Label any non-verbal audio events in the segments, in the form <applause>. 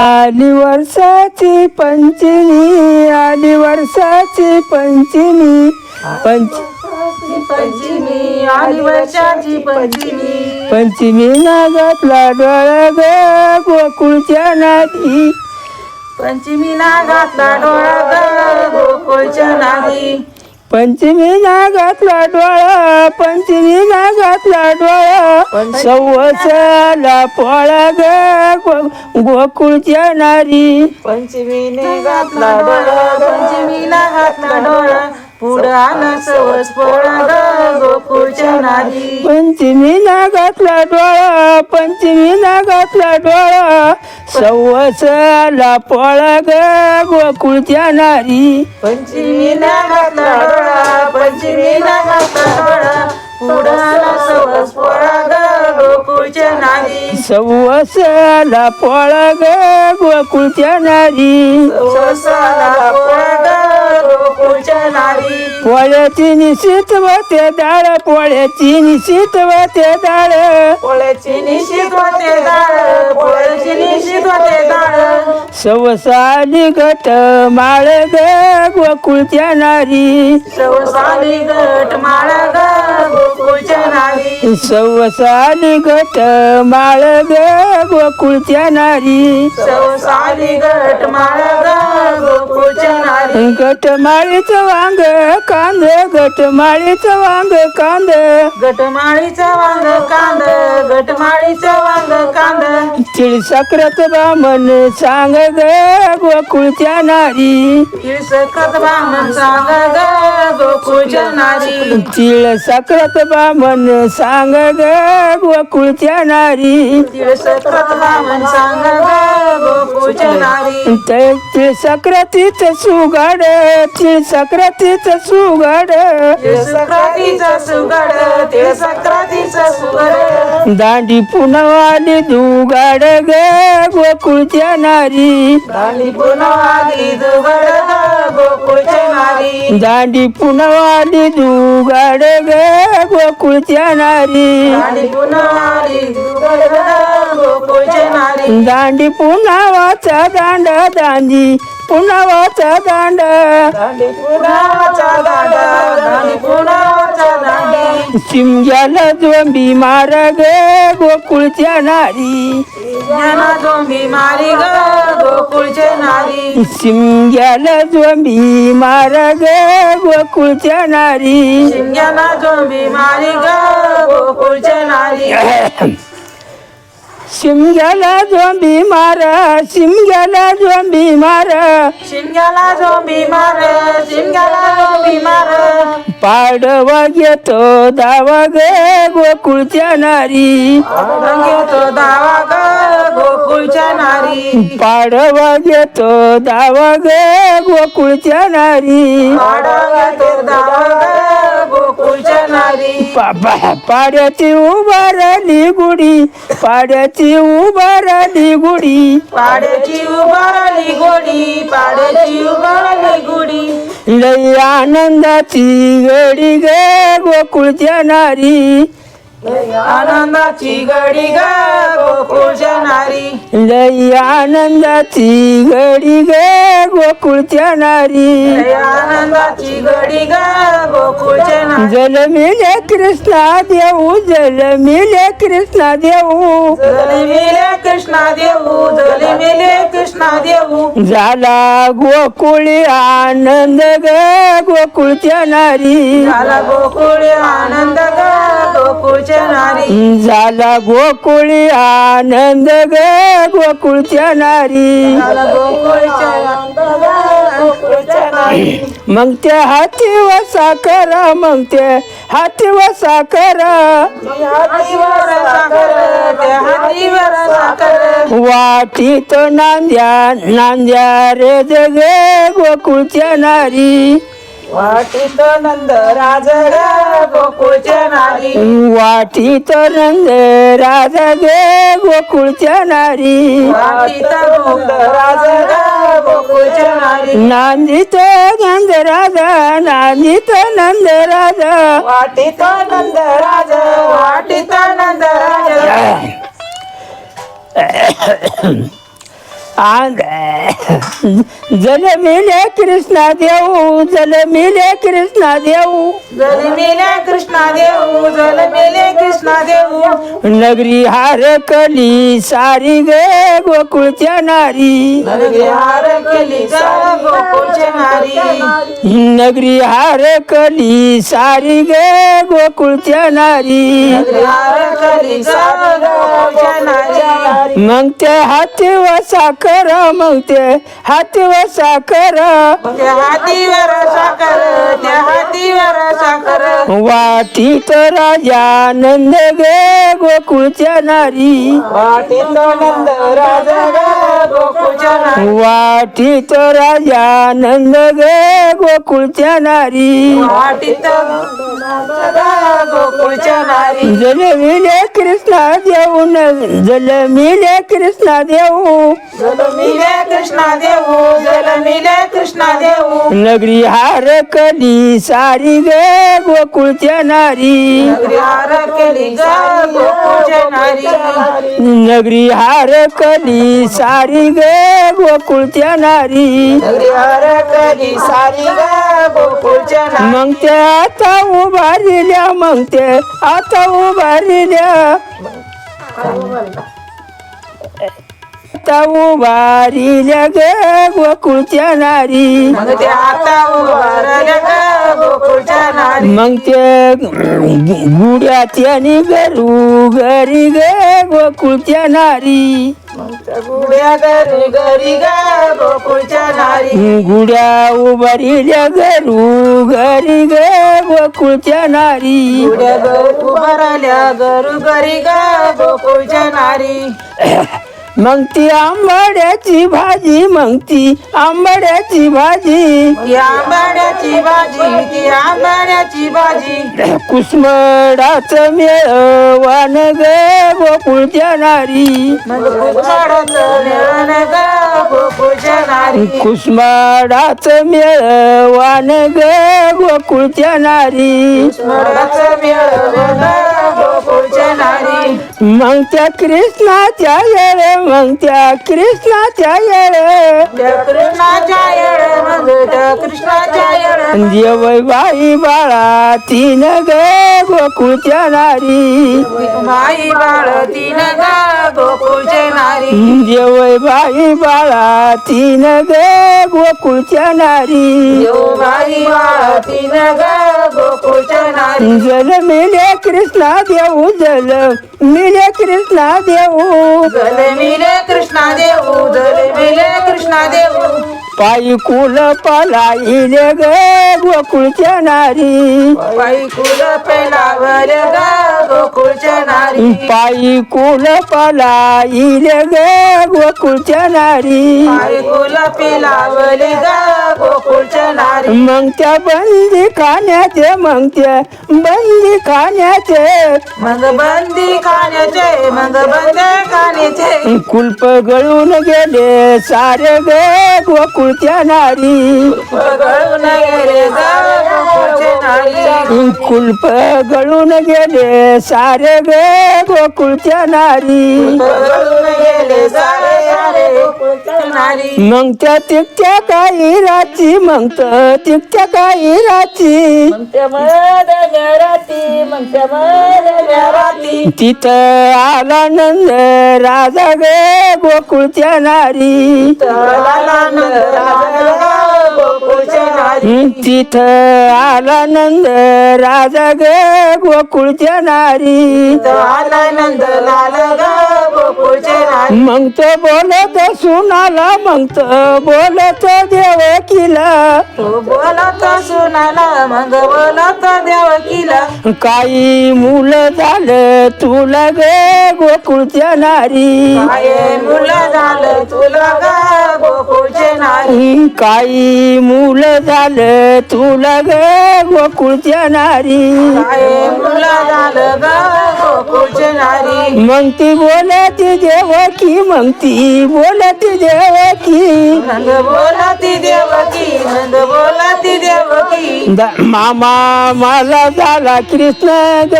आली वर्षाची पंचमी आली वर्षाची पंचमी. पंच पंचमी आली वर्षाची पंचमी. पंचमी नागातला डोळा ग गोकुळच्या नादी. पंचमी नागातला डोळा ग गोकुळच्या नादी. पंचमी नागातला डोळा पंचमी नागातला डोळा. सव्वसाला पोळा गो- गोकुळच्या नारी पंचमीने घातला डोळा पंचमीला घातला डोळा. पुढं आला सवस पोळा ग गोकुळच्या नादी पंचमी नागातला डोळा पंचमी नागातला डोळा. सव्वसाला पोळा ग गोकुळच्या नारी पंचमीला घातला डोळा पंचमीला घातला डोळा. पुढं आला सवस पोळा ग गोकुळच्या नादी. सव्वसाला पोळा ग गोकुळच्या नारी सवसाला पोळा ग गोकुळच्या नादी. पोळ्याची निश्चित होते डाळ पोळ्याची निश्चित होते डाळ. पोळ्याची निश्चित होते दाळ पोळ्याची निश्चित होते दाळ सवसाली गट माळ ग गोकुळच्या नारी. सवसाली गट माळ ग गोकुळच्या नादी सवसाली गट माळ ग गोकुळच्या नारी. सवसाली गट माळ ग गट माळीचं वांग कांद गट माळीचं वांग कांद. गटमाळीचं वांग कांद. गटमाळीचं वांग कांद. तिळसक्रत बामन सांग ग गोकुळच्या नारी. सकत बामण सांग ग गोकुळच्या नादी तिळ सक्रत बामन सांग ग गोकुळच्या नारी. तिळ सकत बामण सांग ग तिळ सक्रातीच सुगाड तिळ सक्रातीच सुगाड. दांडी पुनवाली दुगाड ग गोकुळच्या नारी दांडी दुगड दांडी पुनवाली दुगाड ग गोकुळच्या नारी दांडी पुनवाली दुगड ग गोकुळच्या नादी दांडी पुनावाचा दांड दांडी पुनावाचा दांड. दांडी दांडा दांडी शिमग्याला जोंबी मार ग गोकुळच्या नारी. ज्ञाना जोंबी मारी ग गोकुळच्या नारी. शिमग्याला जोंबी मार ग गोकुळच्या नारी. शिंग्याना जोंबी मारी ग गोकुळच्या नारी. <laughs> शिमग्याला जोंबी मार शिमग्याला जोंबी मार. शिंग्याला जोंबी मार शिंग्याला जोंबी मार. पाडवा घेतो दावा ग गोकुळच्या नारी. घेतो दावा ग गोकुळच्या नारी. पाडवा घेतो दावा ग गोकुळच्या नारी. पाडा घेतो दावा ग पा- पाड्याची उभारली गुढी पाड्याची उभारली गुढी. पाड्याची उभारली गोडी पाड्याची उभारली गुडी लई आनंदाची गडी ग गोकुळच्या नारी आनंदाची गडी ग गोकुळच्या नारी लई आनंदाची गडी ग गोकुळच्या नारी लय आनंदाची गडी ग गोकुळच्या नारी जल मिले कृष्णा देऊ जल मिले कृष्णा देऊ. जली मिले कृष्णा देऊ जली मिले कृष्णा देऊ. झाला गोकुळी आनंद ग गोकुळच्या नारी झाला गोकुळ आनंद ग गोकुळच्या नारी झाला गोकुळी आनंद ग गोकुळच्या नारी. झाला गोकुळच्या आनंद ग गोकुळच्या नारी. मग त्या हाती वसा करा मग त्या हाती वसा करा. वाटीत नांद्या नांद्या रे जगे गोकुळच्या नारी. वाटीत नंद राज ग गोकुळच्या नारी वाटीत नंद राजा गे गोकुळच्या नारी वाटीत नंद राज ग गोकुळच्या नारी नांदीत नंद राजा नांदीत नंद राजा वाटीत नंद राज वाटीत नंद राज जलमिले कृष्णा देऊ जलमिले कृष्णा देऊ. जल मेल्या कृष्णा देऊ जल मेले कृष्णा देऊ. नगरी हार कली सारी गे गोकुळच्या नारी. नगरी हार केली गा गोकुळच्या नारी. नगरी हार कली सारी गे गोकुळच्या नारी. नगरी हार केली गा गोकुळच्या नारी. मग ते हाती वसा कर मग ते हाती वसा कर त्या हातीवर साखर त्या हातीवर साखर. वाटीत राजा नंद गे गोकुळच्या नारी वाटीत नंद राजा गा गोकुळच्या नारी वाटीत राजा नंद गे गोकुळच्या नारी वाटीत गोकुळच्या नारी जलमिले कृष्णा देऊ न जलमिले कृष्णा देऊ. जल मिले कृष्णा देऊ जल मिले कृष्णा देऊ नगरी हार कली सारी गे गोकुळच्या नारी नगरी हार केली गा गोकुळच्या नारी नगरी हार कली सारी गे गोकुळच्या नारी नगरी हार केली सारी गा गोकुळच्या नारी मग ते आता उभारिल्या मग ते आता उभारिल्या. आता उभारिल्या गे गोकुळच्या नारी. मग ते आता उभारल्या गा गोकुळच्या नारी. मग ते गुड्या त्याने घरू घरी गे गोकुळच्या नारी. गुड्या घरी घरी गा गोकुळच्या नारी. गुड्या उभारिल्या घरू घरी गे गोकुळच्या नारी. गुड्या उभारल्या घरू घरी गा गोकुळच्या नारी. <laughs> मग ती आंबाड्याची भाजी मग ती आंबाड्याची भाजी. ती आंबाड्याची भाजी ती आंबाड्याची भाजी. कुसमडाच मेळवान गे गोकुळच्या नारी मग कुसमाडाचं मिळण गा गोकुळच्या नारी कुसमाडाच मेळवान गे गोकुळच्या नारी कुसमाडाचं मिळण गा गोकुळच्या नारी मग त्या कृष्णाच्या येळे मग त्या कृष्णाच्या येळे मग त्या कृष्णाच्या येळ देवय बाई बाळा तीन गे गोकुळच्या नारी. माई बाळ तीन गा गोकुळच्या नारी. देवय बाई बाळा तीन गे गोकुळच्या नारी. माई बाळ तीन गा जल मिले कृष्णा देऊ जल मिले कृष्णा देऊ. जल मिले कृष्णा देऊ जल मिले कृष्णा देऊ. पायी कुल पलाईले गे गोकुळच्या नारी बाई कुल पेलावल गा गोकुळच्या नारी पायी कुल पलाईले गे गोकुळच्या नारी बाई कुल पेलावल गा गोकुळच्या नारी. मग त्या बंदी खाण्याचे मग त्या बंदी खाण्याचे. मग बंदी खाण्याचे मग बंद खाण्याचे. कुल्प गळून गेले सारे गे गोकुळच्या नारी. गळून गेले गोकुळच्या नारी. कुल्प गळून गेले सारे गे गोकुळच्या नारी. गळून गेले सारे सारे गोकुळच्या नारी. मग त्या तिकत्या काही राची मग तर तिकत्या काही राची तिथं आला नंद राजा गे गोकुळच्या नारी राजा गोकुळच्या नारी तिथं आला नंद राजा गे गोकुळच्या नारी आनंद लाल गा गोकुळच्या नारी मग तो बोलत सुनाला मग तो बोलत देवकीला. तो बोलत सुनाला मग बोलत देवकीला. काही मुलं झालं तुला गे गोकुळच्या नारी मुलं झालं तुला गा गोकुळचे नारी काही मुलं झालं तुला गे गोकुळच्या नारी मुलं झालं गा गोकुळचे नारी मग ती बोलती देवकी मग ती बोलती देवकी. नंद बोलाती देवकी नंद बोलाती देवकी. द- मामा मला झाला कृष्ण ग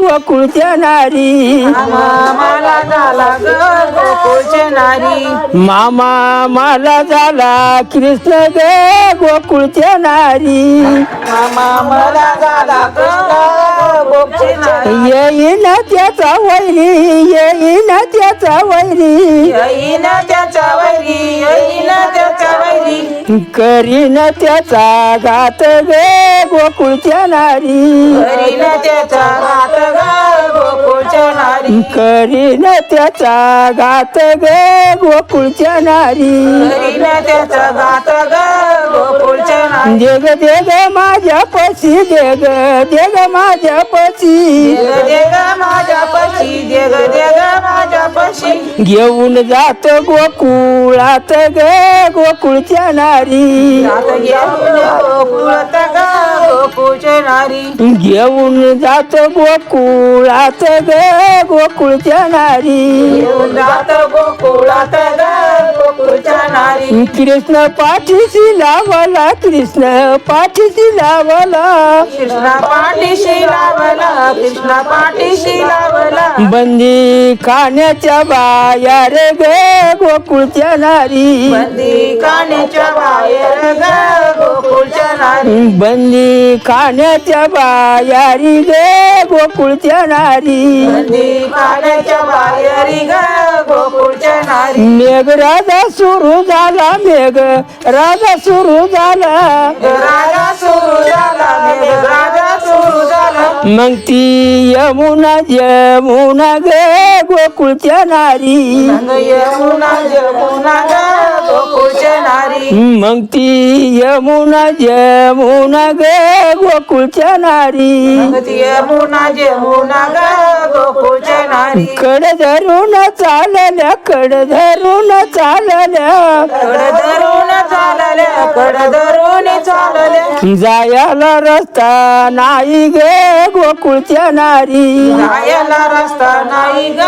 गोकुळच्या नारी मामा मला झाला नारी मामा मला झाला कृष्ण ग गोकुळच्या नारी मामा मला झाला नारी येईन त्याचा वैरी येईन त्याचा वैरी येईन त्याच्या करीन त्याचा घात ग गोकुळच्या नारी. करीन त्याचा घात ग गोकुळच्या नारी. करीन त्याचा घात ग गोकुळच्या नारी. करीन त्याचा घात ग गोकुळच्या नारी. देग देग माझ्या पशी देग देग माझ्या पशी. देग देग माझ्या पशी देग देग माझ्या पशी. घेऊन जात गोकुळात ग गोकुळच्या नारी. जात घेऊन गोकुळात ग गोकुळच्या नारी घेऊन जात गोकुळात ग गोकुळच्या नारी घेऊन जात गोकुळात ग गोकुळच्या नारी कृष्ण पाठीशी लावला कृष्ण पाठीशी लावला. कृष्णा पाठीशी लावला कृष्णा पाठीशी लावला. बंदी खाण्याच्या बायार ग गोकुळच्या नारी बंदी काण्याच्या बंदी खाण्याच्या बायारी ग गोकुळच्या नारी मेघ राजा सुरू झाला मेघ राजा सुरू झाला. राजा सुरू झाला मेघ राजा सुरू झाला मग ती यमुना यमुना ग गोकुळच्या नारी. यमुना जमुना ग गोकुळच्या नारी. मग ती यमुना यमुना ग गोकुळच्या नारी. ती यमुना जमुना ग गोकुळच्या नारी. कड धरून चालल्या कड धरून चालल्या. कड धरून चालल्या कड धरून चालल्या. जायला रस्ता नाही ग गोकुळच्या नारी. जायला रस्ता नाही ग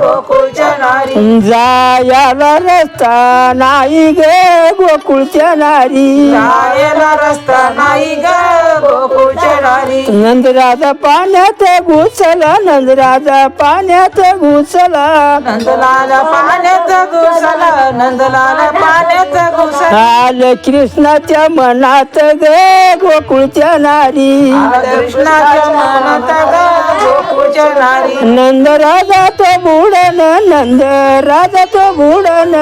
गोकुळच्या नारी. जायला रस्ता नाही ग गोकुळच्या नारी. जायला रस्ता नाही ग गोकुळच्या नंदराजा पाण्यात घुसला नंदराजा पाण्यात घुसला. नंदलाला पाण्यात घुसला नंदलाला पाण्यात घुसला. आल कृष्णाच्या मनात ग गोकुळच्या नारी. कृष्णाच्या मनात ग गोकुळच्या नारी. नंद राजा तो बुडन नंद राजा तो बुडन.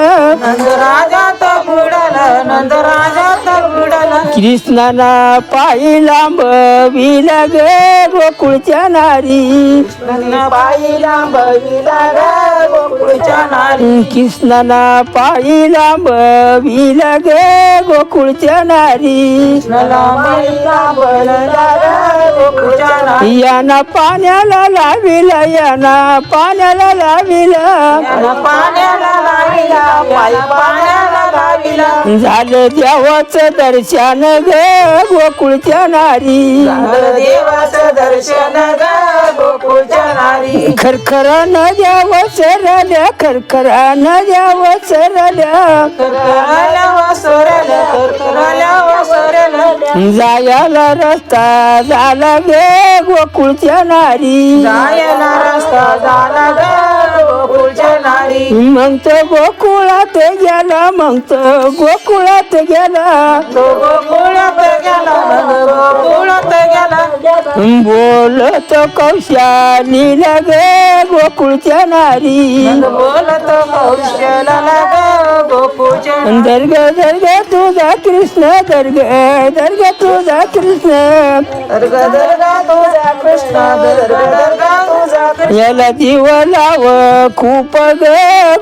नंद राजा तो बुडाला नंद राजा तो बुडाला कृष्णाना पायी लांब विला ग गोकुळच्या नारी कृष्ण पाहिला बघिला ग गोकुळच्या नारी. कृष्णाना पायी लांब विला ग गोकुळच्या नारी. कृष्णाला महिला बनला ग गोकुळच्या नारी. याना पाण्याला लाविला याना पाण्याला लाविला. याला पाण्याला लाविला पायी पाण्याला लाविला झालं देवाचं दर्शन ग गोकुळच्या नारी. झालं देवाचं दर्शन ग गोकुळच्या नारी. खरखरा न द्यावं सरल्या खरखरा न द्यावं सरल्या जायला रस्ता झाला ग गोकुळच्या नारी. जायला रस्ता झाला मग तो गोकुळात गेला मग तो गोकुळात गेला. तो गोकुळात गेला गोकुळात गेला. बोलत कौशाली ग गोकुळच्या नारी. बोलत कौशला ग गोकुळच्या दर्ग दर्ग तुझा कृष्ण दर्ग दर्ग तुझा कृष्ण. दर्ग दर्गा तुझा कृष्ण दर्ग दर्गा याला जीव लाव खूप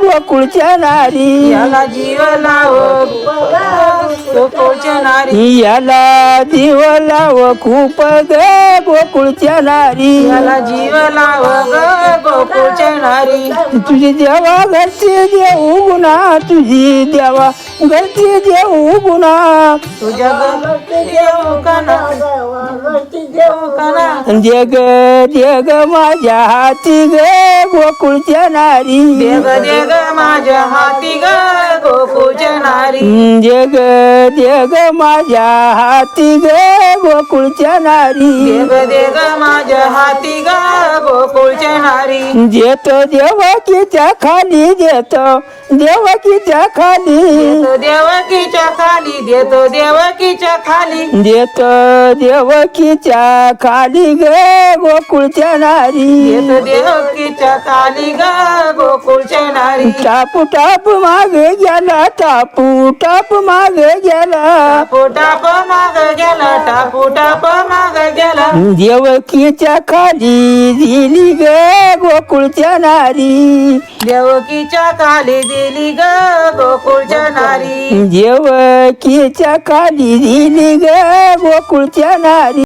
गोकुळच्या नारी. याला जीव लाव गोकुळच्या नारी. याला जीव लाव खूप ग गोकुळच्या नारी. याला जीव लाव गोकुळच्या नारी. तुझी देवा घरची देऊ गुन्हा तुझी देवा घरची देऊ गुन्हा तुझ्या देऊ का देग देग माझ्या हाती ग गोकुळच्या नारी देग देग माझ्या हाती ग गोकुळच्या नारी देग देग माझ्या हाती ग गोकुळच्या नारी देग देग माझ्या हाती ग गोकुळच्या नारी देतो देवकीच्या खाली देतो देवकीच्या खाली. देतो देवकीच्या खाली देतो देवकीच्या खाली. देतो देवकीच्या खाली ग गोकुळच्या नारी. देवकीच्या ग गोकुळच्या नारी. टापू टाप मागे गेला टापू टाप मागे गेला. टापू टाप माग गेला टापू टाप माग गेला. देवकीच्या खाली दिली ग गोकुळच्या नारी. देवकीच्या खाली दिली ग गोकुळच्या नारी. देवकीच्या खाली दिली ग गोकुळच्या नारी.